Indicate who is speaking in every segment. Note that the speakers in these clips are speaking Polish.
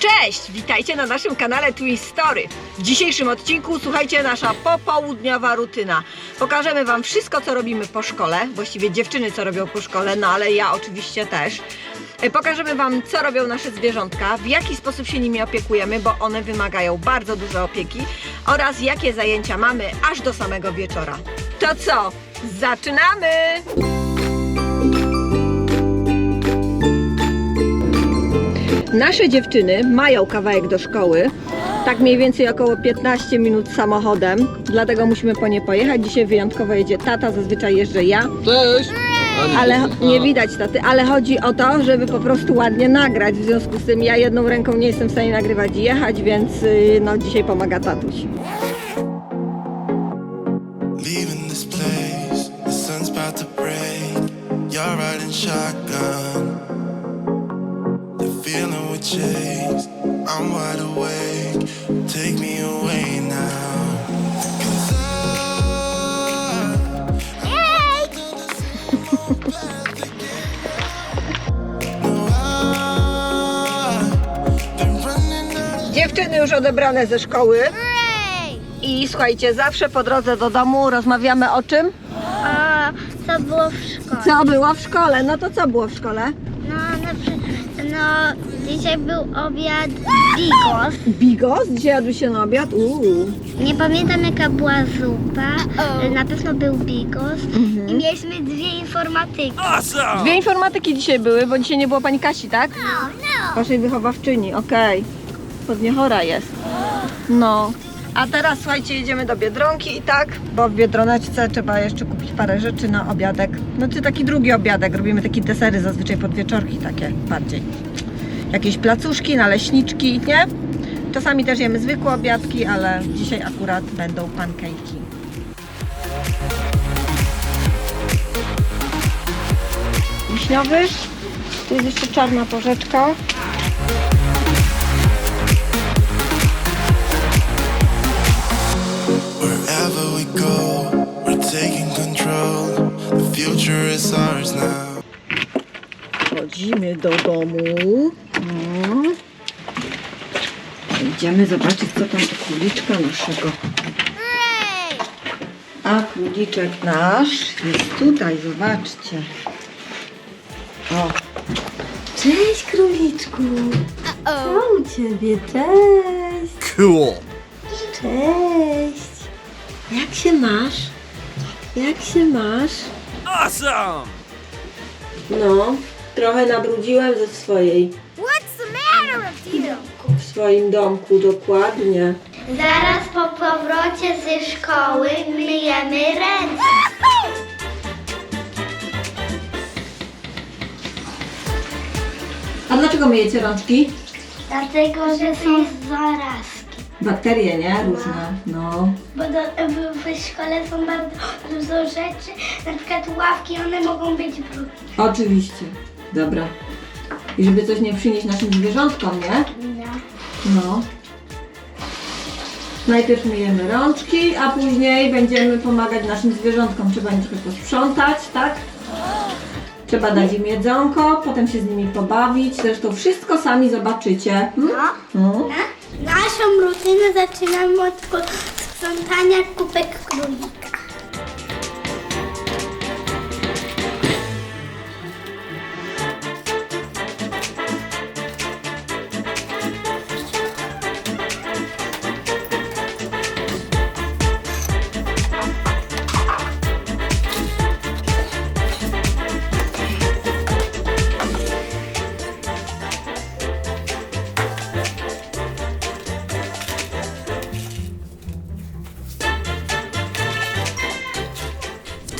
Speaker 1: Cześć! Witajcie na naszym kanale Twist Story. W dzisiejszym odcinku słuchajcie nasza popołudniowa rutyna. Pokażemy Wam wszystko, co robimy po szkole, właściwie dziewczyny, co robią po szkole, no ale ja oczywiście też. E, Pokażemy Wam, co robią nasze zwierzątka, w jaki sposób się nimi opiekujemy, bo one wymagają bardzo dużo opieki oraz jakie zajęcia mamy aż do samego wieczora. To co? Zaczynamy! Nasze dziewczyny mają kawałek do szkoły, tak mniej więcej około 15 minut samochodem, dlatego musimy po nie pojechać. Dzisiaj wyjątkowo jedzie tata, zazwyczaj jeżdżę ja,
Speaker 2: Cześć!
Speaker 1: Ale nie widać taty, ale chodzi o to, żeby po prostu ładnie nagrać. W związku z tym ja jedną ręką nie jestem w stanie nagrywać i jechać, więc y, no dzisiaj pomaga tatuś.
Speaker 3: Chase, I'm wide awake. Take me away now. 'Cause I- No, I've been running out
Speaker 1: Dziewczyny już odebrane ze szkoły. I słuchajcie, zawsze po drodze do domu rozmawiamy o czym?
Speaker 4: A co było w szkole?
Speaker 1: Co było w szkole? No to co było w szkole?
Speaker 4: No, na, przy- no dzisiaj był obiad bigos.
Speaker 1: Bigos? Dzisiaj jadły się na obiad? Uuu.
Speaker 4: Nie pamiętam jaka była zupa. Na pewno był bigos. I mieliśmy dwie informatyki.
Speaker 1: Dwie informatyki dzisiaj były, bo dzisiaj nie było pani Kasi, tak?
Speaker 4: No, no.
Speaker 1: Waszej wychowawczyni, okej. Pewnie chora jest. No. A teraz słuchajcie, jedziemy do Biedronki i tak, bo w Biedroneczce trzeba jeszcze kupić parę rzeczy na obiadek. No czy taki drugi obiadek, robimy takie desery zazwyczaj podwieczorki takie bardziej. Jakieś placuszki, naleśniczki, nie? Czasami też jemy zwykłe obiadki, ale dzisiaj akurat będą pancake'i. Wiśniowy. Tu jest jeszcze czarna porzeczka. Wchodzimy do domu. Idziemy zobaczyć, co tam u króliczka naszego. A króliczek nasz jest tutaj, zobaczcie. O. Cześć króliczku. Co u ciebie? Cześć.
Speaker 2: Cool!
Speaker 1: Cześć. Jak się masz? Jak się masz?
Speaker 2: Awesome!
Speaker 1: No, trochę nabrudziłem ze swojej,
Speaker 4: What's the matter with you?
Speaker 1: W swoim domku, dokładnie.
Speaker 4: Zaraz po powrocie ze szkoły myjemy ręce.
Speaker 1: A dlaczego myjecie rączki?
Speaker 4: Dlatego, że są zarazki.
Speaker 1: Bakterie, nie? Różne. No.
Speaker 4: Bo do, w, w szkole są bardzo dużo rzeczy, na przykład ławki, one mogą być brudne.
Speaker 1: Oczywiście. Dobra. I żeby coś nie przynieść naszym zwierzątkom, nie?
Speaker 4: No.
Speaker 1: Najpierw myjemy rączki, a później będziemy pomagać naszym zwierzątkom. Trzeba im trochę posprzątać, tak? Trzeba dać im jedzonko, potem się z nimi pobawić. Zresztą wszystko sami zobaczycie. Hmm? No.
Speaker 4: Naszą rutynę zaczynamy od sprzątania kubek królika.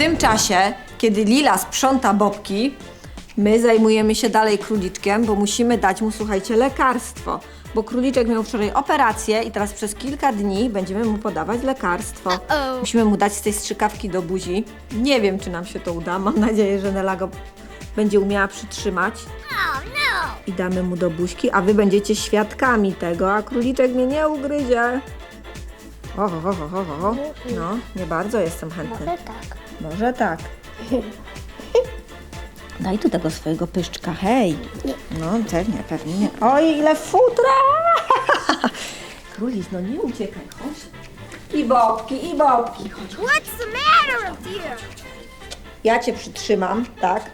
Speaker 1: Tym czasie, kiedy Lila sprząta bobki, my zajmujemy się dalej króliczkiem, bo musimy dać mu, słuchajcie, lekarstwo. Bo króliczek miał wczoraj operację i teraz przez kilka dni będziemy mu podawać lekarstwo. Musimy mu dać z tej strzykawki do buzi. Nie wiem, czy nam się to uda. Mam nadzieję, że Nela go będzie umiała przytrzymać. I damy mu do buźki, a wy będziecie świadkami tego, a króliczek mnie nie ugryzie. O, o, o, o, o. No, nie bardzo jestem chętny.
Speaker 4: Może tak.
Speaker 1: Może tak. Daj tu tego swojego pyszczka, hej. No pewnie, pewnie nie. Oj, ile futra! Królik, no nie uciekaj, chodź. I bobki, i bobki, chodź.
Speaker 4: What's the matter with you?
Speaker 1: Ja cię przytrzymam, tak?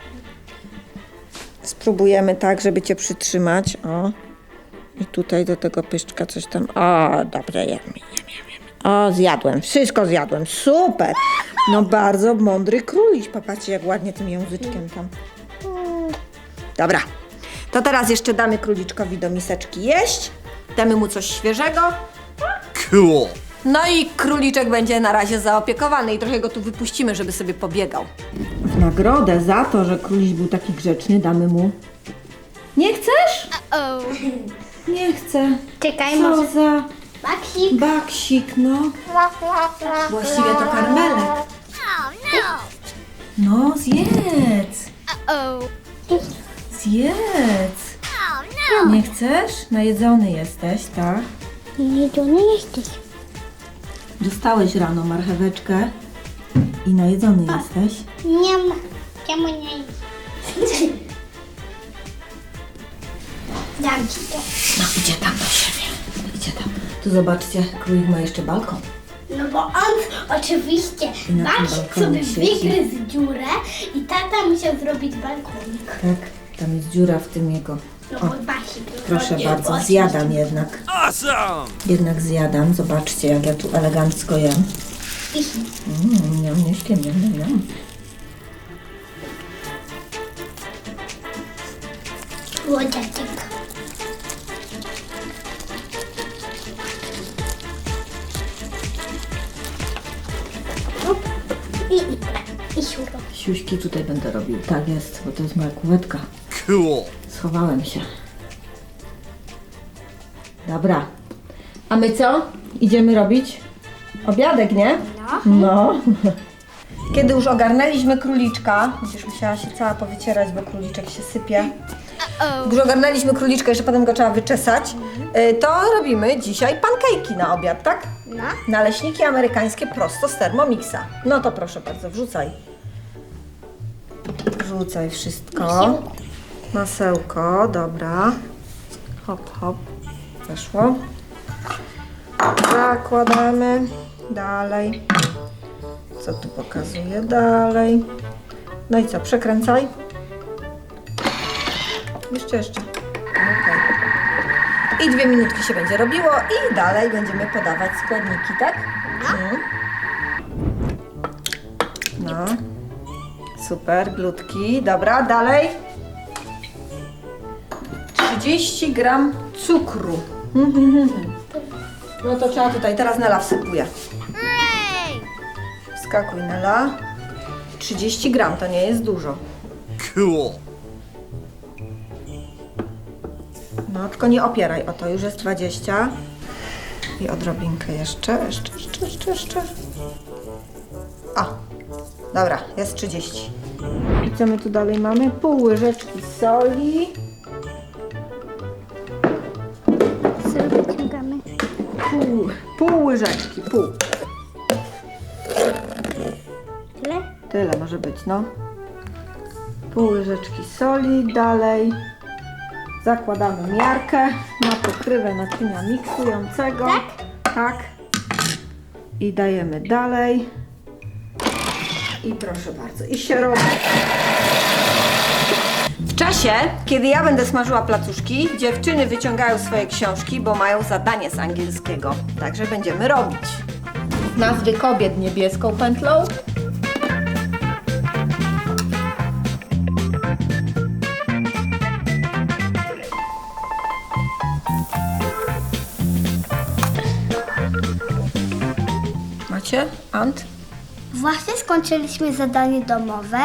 Speaker 1: Spróbujemy tak, żeby cię przytrzymać. O. I tutaj do tego pyszczka coś tam. O, dobrze, jem, jem, jem, jem. O, zjadłem, wszystko zjadłem, super. No bardzo mądry króliś. Popatrzcie, jak ładnie tym języczkiem tam. Dobra, to teraz jeszcze damy króliczkowi do miseczki jeść. Damy mu coś świeżego.
Speaker 2: Cool.
Speaker 1: No i króliczek będzie na razie zaopiekowany i trochę go tu wypuścimy, żeby sobie pobiegał. W nagrodę za to, że króliś był taki grzeczny, damy mu... Nie chcesz? Nie chcę.
Speaker 4: Czekaj,
Speaker 1: Co
Speaker 4: może...
Speaker 1: za
Speaker 4: Baksik.
Speaker 1: baksik, no. Właściwie to karmelek.
Speaker 4: No.
Speaker 1: Zjedz. Zjedz.
Speaker 4: Oh no.
Speaker 1: Nie chcesz? Najedzony jesteś, tak?
Speaker 4: Jedzony jesteś.
Speaker 1: Dostałeś rano marcheweczkę i najedzony jesteś.
Speaker 4: Nie ma. Czemu nie Dam ci to.
Speaker 1: No, idzie tam do siebie. Idzie tam. Tu zobaczcie, królik ma jeszcze balkon.
Speaker 4: No bo on oczywiście
Speaker 1: I na tym
Speaker 4: Baksik
Speaker 1: balkonie
Speaker 4: sobie wygryzł dziurę i tata musiał zrobić balkonik.
Speaker 1: Tak, tam jest dziura w tym jego.
Speaker 4: No bo
Speaker 1: proszę bardzo, zjadam jednak.
Speaker 2: Awesome.
Speaker 1: Jednak zjadam. Zobaczcie, jak ja tu elegancko jem. Mmm, miam, miam, miam, miam.
Speaker 4: Łodziaczek. Siuro.
Speaker 1: Siuśki tutaj będę robił. Tak jest, bo to jest moja kuwetka.
Speaker 2: Cool.
Speaker 1: Schowałem się. Dobra. A my co? Idziemy robić obiadek, nie? No. Kiedy już ogarnęliśmy króliczka, będziesz musiała się cała powycierać, bo króliczek się sypie. Gdy już ogarnęliśmy króliczka, jeszcze potem go trzeba wyczesać, y, to robimy dzisiaj pankejki na obiad, tak?
Speaker 4: No.
Speaker 1: Naleśniki amerykańskie prosto z Thermomixa. No to proszę bardzo, wrzucaj. Wrzucaj wszystko. Masełko, dobra. Hop, hop. Weszło. Zakładamy. Dalej. Co tu pokazuje? Dalej. No i co? Przekręcaj. Jeszcze, jeszcze. Okej. I dwie minutki się będzie robiło i dalej będziemy podawać składniki, tak? Super, glutki. Dobra, dalej. 30 gram cukru. No to trzeba tutaj, teraz Nela wsypuje. Wskakuj Nela. 30 gram, to nie jest dużo.
Speaker 2: Cool.
Speaker 1: No, tylko nie opieraj o to, już jest 20. I odrobinkę jeszcze, jeszcze, jeszcze, jeszcze, jeszcze. O, dobra, jest 30. I co my tu dalej mamy? Pół łyżeczki soli.
Speaker 4: Sobie wyciągamy.
Speaker 1: Pół, pół łyżeczki, pół.
Speaker 4: Tyle?
Speaker 1: Tyle może być, no. Pół łyżeczki soli, dalej zakładamy miarkę na pokrywę naczynia miksującego.
Speaker 4: Tak?
Speaker 1: Tak. I dajemy dalej. I proszę bardzo, i się robi. W czasie, kiedy ja będę smażyła placuszki, dziewczyny wyciągają swoje książki, bo mają zadanie z angielskiego. Także będziemy robić. Nazwy kobiet niebieską pętlą, Macie? Ant?
Speaker 4: Właśnie skończyliśmy zadanie domowe.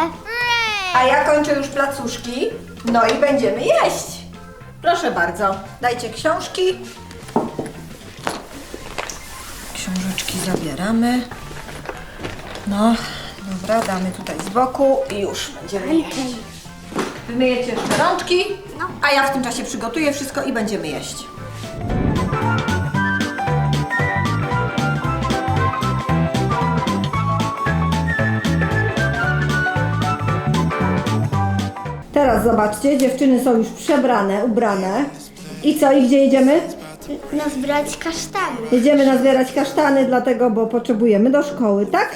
Speaker 1: A ja kończę już placuszki. No i będziemy jeść. Proszę bardzo, dajcie książki. Książeczki zabieramy. No, dobra, damy tutaj z boku i już będziemy jeść. Wymyjecie jeszcze rączki, a ja w tym czasie przygotuję wszystko i będziemy jeść. Teraz zobaczcie, dziewczyny są już przebrane, ubrane. I co, i gdzie jedziemy?
Speaker 4: No zbrać kasztany.
Speaker 1: Jedziemy nazbierać kasztany, dlatego, bo potrzebujemy do szkoły, tak?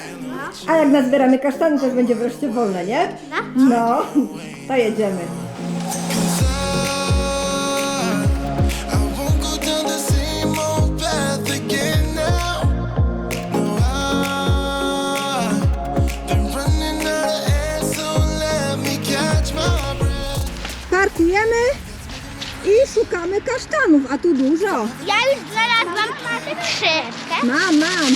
Speaker 1: A jak nazbieramy kasztany, to już będzie wreszcie wolne, nie? No, to jedziemy. Szukamy kasztanów, a tu dużo.
Speaker 4: Ja już znalazłam trzy.
Speaker 1: Mam, mam.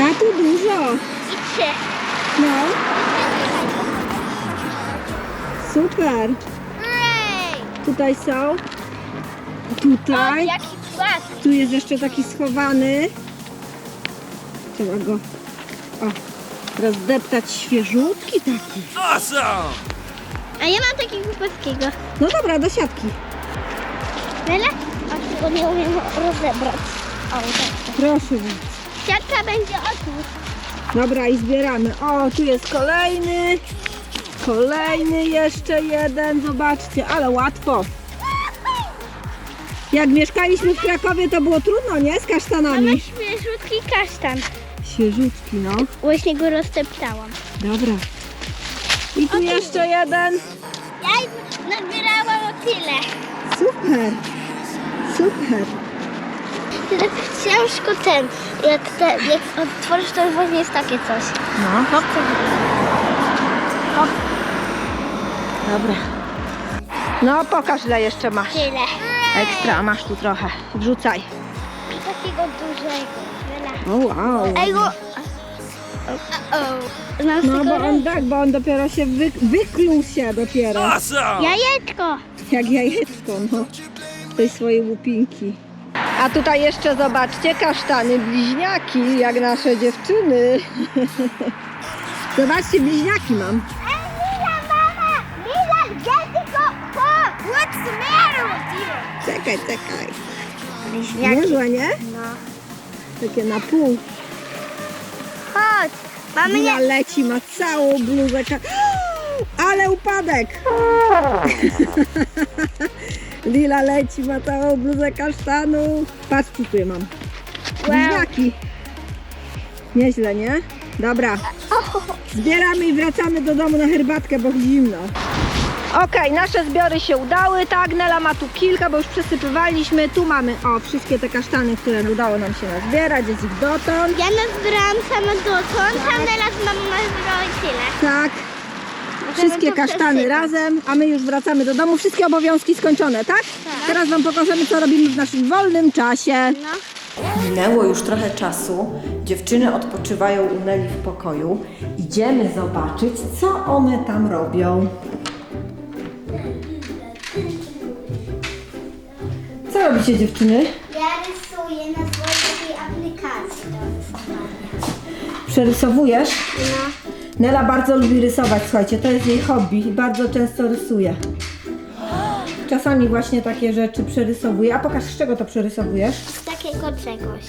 Speaker 1: A tu dużo.
Speaker 4: I trzy.
Speaker 1: No. Super.
Speaker 4: Hooray!
Speaker 1: Tutaj są. Tutaj.
Speaker 4: Jaki płat.
Speaker 1: Tu jest jeszcze taki schowany. Trzeba go o, rozdeptać świeżutki taki.
Speaker 2: Awesome!
Speaker 4: A ja mam takiego płatkiego.
Speaker 1: No dobra, do siatki.
Speaker 4: Tyle? A tego nie umiem rozebrać. O, tak.
Speaker 1: Proszę bardzo.
Speaker 4: Siatka będzie otu.
Speaker 1: Dobra i zbieramy. O, tu jest kolejny. Kolejny jeszcze jeden. Zobaczcie, ale łatwo. Jak mieszkaliśmy w Krakowie, to było trudno, nie? Z
Speaker 4: Mamy
Speaker 1: kasztanami.
Speaker 4: świeżutki kasztan.
Speaker 1: Świeżutki, no.
Speaker 4: Właśnie go rozteptałam.
Speaker 1: Dobra. I tu jeszcze jeden.
Speaker 4: Ja nabierałam o tyle.
Speaker 1: Super. Super.
Speaker 4: Tyle ciężko ten. Jak, te, jak otworzysz, to właśnie jest takie coś.
Speaker 1: No.
Speaker 4: Hop. Hop.
Speaker 1: Dobra. No, pokaż ile jeszcze masz.
Speaker 4: Tyle.
Speaker 1: Ekstra, masz tu trochę. Wrzucaj.
Speaker 4: I takiego dużego. Tyle.
Speaker 1: O, wow.
Speaker 4: Ej. Znasz
Speaker 1: No, bo on tak, bo on dopiero się wy, wykluł się dopiero.
Speaker 2: Awesome!
Speaker 4: Jajeczko.
Speaker 1: Jak jajeczko, no. Tej swojej łupinki. A tutaj jeszcze zobaczcie, kasztany bliźniaki, jak nasze dziewczyny. Zobaczcie, bliźniaki mam.
Speaker 4: Ej, Mila, mama! Mila, gdzie ty go? Ho! What's the matter with you?
Speaker 1: Czekaj, czekaj.
Speaker 4: Bliźniaki.
Speaker 1: Niezłe, nie?
Speaker 4: No.
Speaker 1: Takie na pół.
Speaker 4: Chodź. Mamy
Speaker 1: Lila
Speaker 4: nie...
Speaker 1: leci, ma całą bluzę. Ale upadek! Lila leci, ma całą bluzę kasztanu. Patrz, co tu mam. Bliźniaki. Nieźle, nie? Dobra. Zbieramy i wracamy do domu na herbatkę, bo zimno. Okej, nasze zbiory się udały, tak, Nela ma tu kilka, bo już przesypywaliśmy. Tu mamy, o, wszystkie te kasztany, które udało nam się nazbierać, jest ich dotąd.
Speaker 4: Ja nazbierałam same dotąd, a teraz mama nazbierała tyle.
Speaker 1: Tak, wszystkie
Speaker 4: to
Speaker 1: kasztany
Speaker 4: przesypać.
Speaker 1: razem, a my już wracamy do domu. Wszystkie obowiązki skończone, tak? Teraz Wam pokażemy, co robimy w naszym wolnym czasie.
Speaker 4: No.
Speaker 1: Minęło już trochę czasu. Dziewczyny odpoczywają u Neli w pokoju. Idziemy zobaczyć, co one tam robią. Co robicie dziewczyny?
Speaker 4: Ja rysuję na swojej aplikacji.
Speaker 1: Przerysowujesz?
Speaker 4: No.
Speaker 1: Nela bardzo lubi rysować, słuchajcie, to jest jej hobby i bardzo często rysuje. Czasami właśnie takie rzeczy przerysowuje. A pokaż, z czego to przerysowujesz?
Speaker 4: Z takiego czegoś.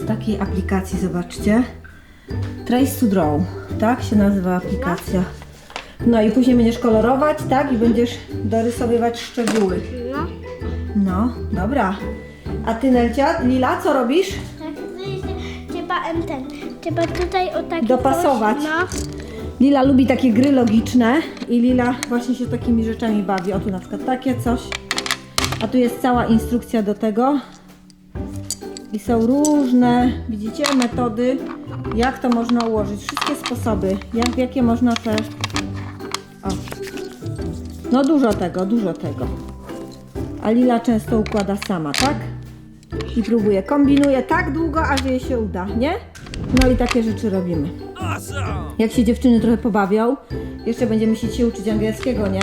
Speaker 1: Z takiej aplikacji, zobaczcie. Trace to Draw, tak się nazywa aplikacja. No i później będziesz kolorować, tak? I będziesz dorysowywać szczegóły.
Speaker 4: No.
Speaker 1: No, dobra. A ty, Nelcia, Lila, co robisz?
Speaker 4: Tak, trzeba em, ten, trzeba tutaj o taki
Speaker 1: Dopasować.
Speaker 4: Coś, no.
Speaker 1: Lila lubi takie gry logiczne i Lila właśnie się takimi rzeczami bawi. O tu na przykład takie coś. A tu jest cała instrukcja do tego. I są różne, widzicie, metody, jak to można ułożyć. Wszystkie sposoby, jak, jakie można te... O. No dużo tego, dużo tego. A Lila często układa sama, tak? I próbuje, kombinuje tak długo, aż jej się uda, nie? No i takie rzeczy robimy. Jak się dziewczyny trochę pobawią, jeszcze będziemy się uczyć angielskiego, nie?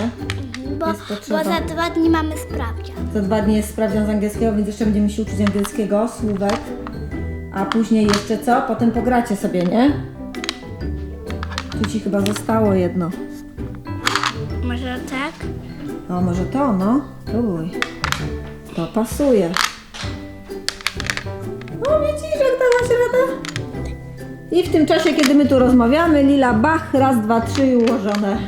Speaker 4: Bo,
Speaker 1: Jest potrzeba.
Speaker 4: bo za dwa dni mamy sprawdzian.
Speaker 1: Za dwa dni jest sprawdzian z angielskiego, więc jeszcze będziemy się uczyć angielskiego, słówek. A później jeszcze co? Potem pogracie sobie, nie? Tu ci chyba zostało jedno.
Speaker 4: Może tak?
Speaker 1: O, może to, no? Próbuj. To pasuje. O, widzisz, jak dałaś radę? I w tym czasie, kiedy my tu rozmawiamy, Lila bach, raz, dwa, trzy i ułożone.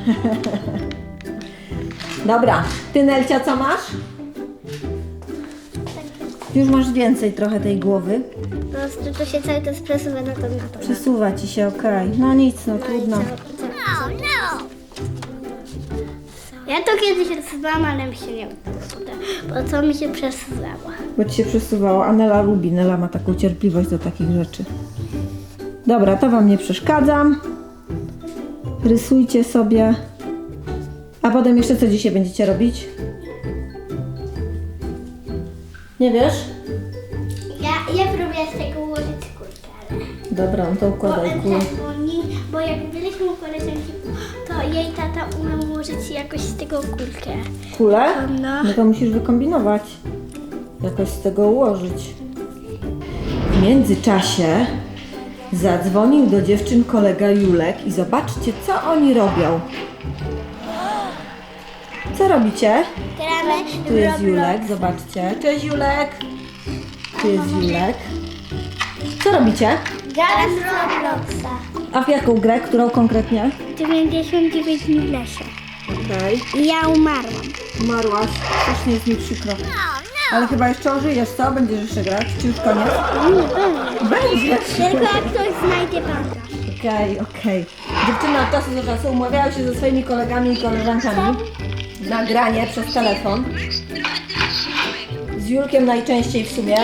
Speaker 1: Dobra, ty Nelcia co masz? Już masz więcej trochę tej głowy.
Speaker 4: Prostu to się cały czas przesuwa na to, na to.
Speaker 1: Przesuwa ci się, okej. No nic, no trudno.
Speaker 4: No, Ja to kiedyś rysowałam, ale mi się nie udało, bo co mi się przesuwało.
Speaker 1: Bo ci się przesuwało. A Nela lubi, Nela ma taką cierpliwość do takich rzeczy. Dobra, to wam nie przeszkadzam. Rysujcie sobie. A potem jeszcze co dzisiaj będziecie robić? Nie wiesz?
Speaker 4: Ja, ja próbuję z tego ułożyć kurtkę, ale...
Speaker 1: Dobra, no to układaj
Speaker 4: bo, nie, jej tata umiał ułożyć jakoś z tego kulkę.
Speaker 1: Kulę?
Speaker 4: No.
Speaker 1: No to musisz wykombinować. Jakoś z tego ułożyć. W międzyczasie zadzwonił do dziewczyn kolega Julek i zobaczcie, co oni robią. Co robicie?
Speaker 4: Gramy
Speaker 1: Tu jest Julek, zobaczcie. Cześć Julek. Tu jest Julek. Co robicie?
Speaker 4: Gramy w Robloxa.
Speaker 1: A w jaką grę? Którą konkretnie?
Speaker 4: 99 dni w lesie.
Speaker 1: Okej.
Speaker 4: I ja umarłam.
Speaker 1: Umarłaś. Strasznie jest mi przykro. Ale chyba jeszcze ożyjesz, co? Będziesz jeszcze grać? Czy już koniec? Będziesz.
Speaker 4: Tylko jak ktoś znajdzie bandaż.
Speaker 1: Okej, okej. Dziewczyny od czasu do czasu umawiają się ze swoimi kolegami i koleżankami na granie przez telefon. Z Julkiem najczęściej w sumie.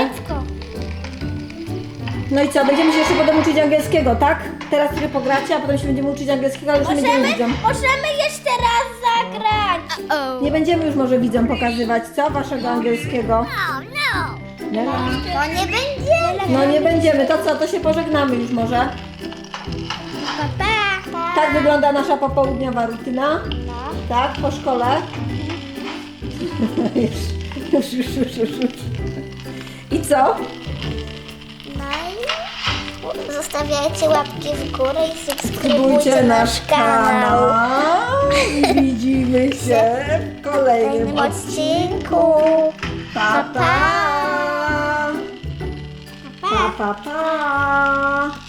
Speaker 1: No i co, będziemy się jeszcze potem uczyć angielskiego, tak? Teraz sobie pogracie, a potem się będziemy uczyć angielskiego, ale już nie będziemy widzom.
Speaker 4: możemy jeszcze raz zagrać.
Speaker 1: Nie będziemy już może widzom pokazywać, co? Waszego angielskiego.
Speaker 4: No, no.
Speaker 1: Nie?
Speaker 4: To nie będzie.
Speaker 1: No nie będziemy, to co, to się pożegnamy już może.
Speaker 4: Pa, pa.
Speaker 1: Tak wygląda nasza popołudniowa rutyna.
Speaker 4: No.
Speaker 1: Tak, po szkole. już, już, już, już, już. I co?
Speaker 4: Zostawiajcie łapki w górę i subskrybujcie nasz kanał.
Speaker 1: I widzimy się w
Speaker 4: kolejnym odcinku.
Speaker 1: Pa, pa. Pa, pa, pa.